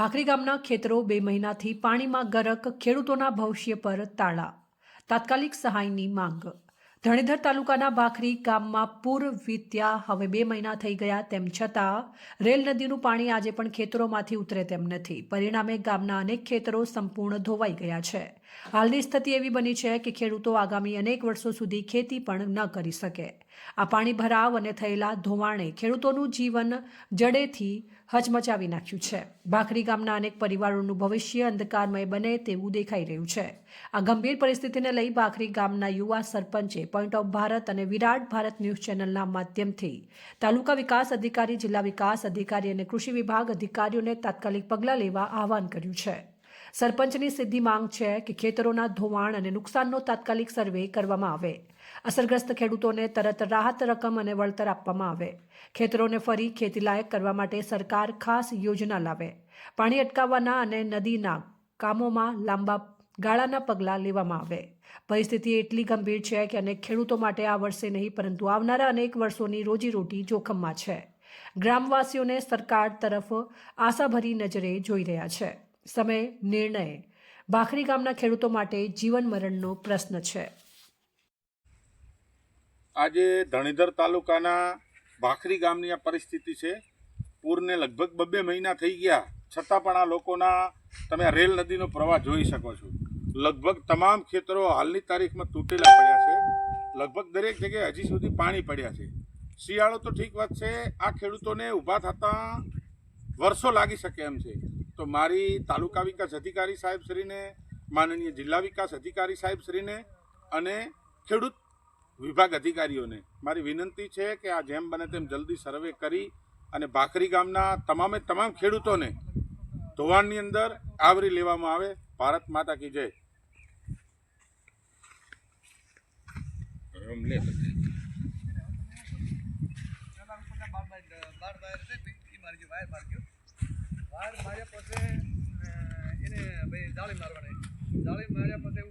ભાખરી ગામના ખેતરો બે મહિનાથી પાણીમાં ગરક ખેડૂતોના ભવિષ્ય પર તાળા. તાત્કાલિક સહાયની માંગ. ધણીધર તાલુકાના ભાખરી ગામમાં પૂર વીત્યા, હવે બે મહિના થઈ ગયા તેમ છતાં રેલ નદીનું પાણી આજે પણ ખેતરોમાંથી ઉતરે તેમ નથી. પરિણામે ગામના અનેક ખેતરો સંપૂર્ણ ધોવાઈ ગયા છે. હાલની સ્થિતિ એવી બની છે કે ખેડૂતો આગામી અનેક વર્ષો સુધી ખેતી પણ ન કરી શકે. આ પાણી ભરાવ અને થયેલા ધોવાણે ખેડૂતોનું જીવન જડેથી હચમચાવી નાખ્યું છે. ભાખરી ગામના અનેક પરિવારોનું ભવિષ્ય અંધકારમય બને તેવું દેખાઈ રહ્યું છે. આ ગંભીર પરિસ્થિતિને લઈ ભાખરી ગામના યુવા સરપંચે પોઈન્ટ ઓફ ભારત અને વિરાટ ભારત ન્યૂઝ ચેનલના માધ્યમથી તાલુકા વિકાસ અધિકારી, જિલ્લા વિકાસ અધિકારી અને કૃષિ વિભાગ અધિકારીઓને તાત્કાલિક પગલાં લેવા આહવાન કર્યું છે. સરપંચની સીધી માંગ છે કે ખેતરોના ધોવાણ અને નુકસાનનો તાત્કાલિક સર્વે કરવામાં આવે. અસરગ્રસ્ત ખેડૂતોને તરત રાહત રકમ અને વળતર આપવામાં આવે. ખેતરોને ફરી ખેતીલાયક કરવા માટે સરકાર ખાસ યોજના લાવે. પાણી અટકાવવાના અને નદીના કામોમાં લાંબા ગાળાના પગલાં લેવામાં આવે. પરિસ્થિતિ એટલી ગંભીર છે કે અનેક ખેડૂતો માટે આ વર્ષે નહીં, પરંતુ આવનારા અનેક વર્ષોની રોજીરોટી જોખમમાં છે. ગ્રામવાસીઓને સરકાર તરફ આશાભરી નજરે જોઈ રહ્યા છે. સમય, નિર્ણય ભાખરી ગામના ખેડૂતો માટે જીવન મરણનો પ્રશ્ન છે. આજે ધણીધર તાલુકાના ભાખરી ગામની આ પરિસ્થિતિ છે. પૂરને લગભગ બબ્બે મહિના થઈ ગયા. છતાં પણ આ લોકોના તમે રેલ નદીનો પ્રવાહ જોઈ શકો છો. લગભગ તમામ ખેતરો હાલની તારીખમાં તૂટેલા પડ્યા છે. લગભગ દરેક જગ્યાએ હજી સુધી પાણી પડ્યા છે. શિયાળો તો ઠીક વાત છે. આ ખેડૂતોને ઊભા થતાં વર્ષો લાગી શકે એમ છે. તો મારી તાલુકા વિકાસ અધિકારી સાહેબશ્રીને માનનીય જિલ્લા વિકાસ અધિકારી સાહેબશ્રીને અને ખેડૂત વિભાગ અધિકારીઓને મારી વિનંતી છે કે આ જેમ બને તેમ જલ્દી સર્વે કરી અને ભાખરી ગામના તમામે તમામ ખેડૂતોને ધોવાણની અંદર આવરી લેવામાં આવે. ભારત માતા કી જય. બાર બાર વાયર મારી ગયો વાયર માર્યા પછી એને ભાઈ જાળી મારવાની. જાળી માર્યા પછી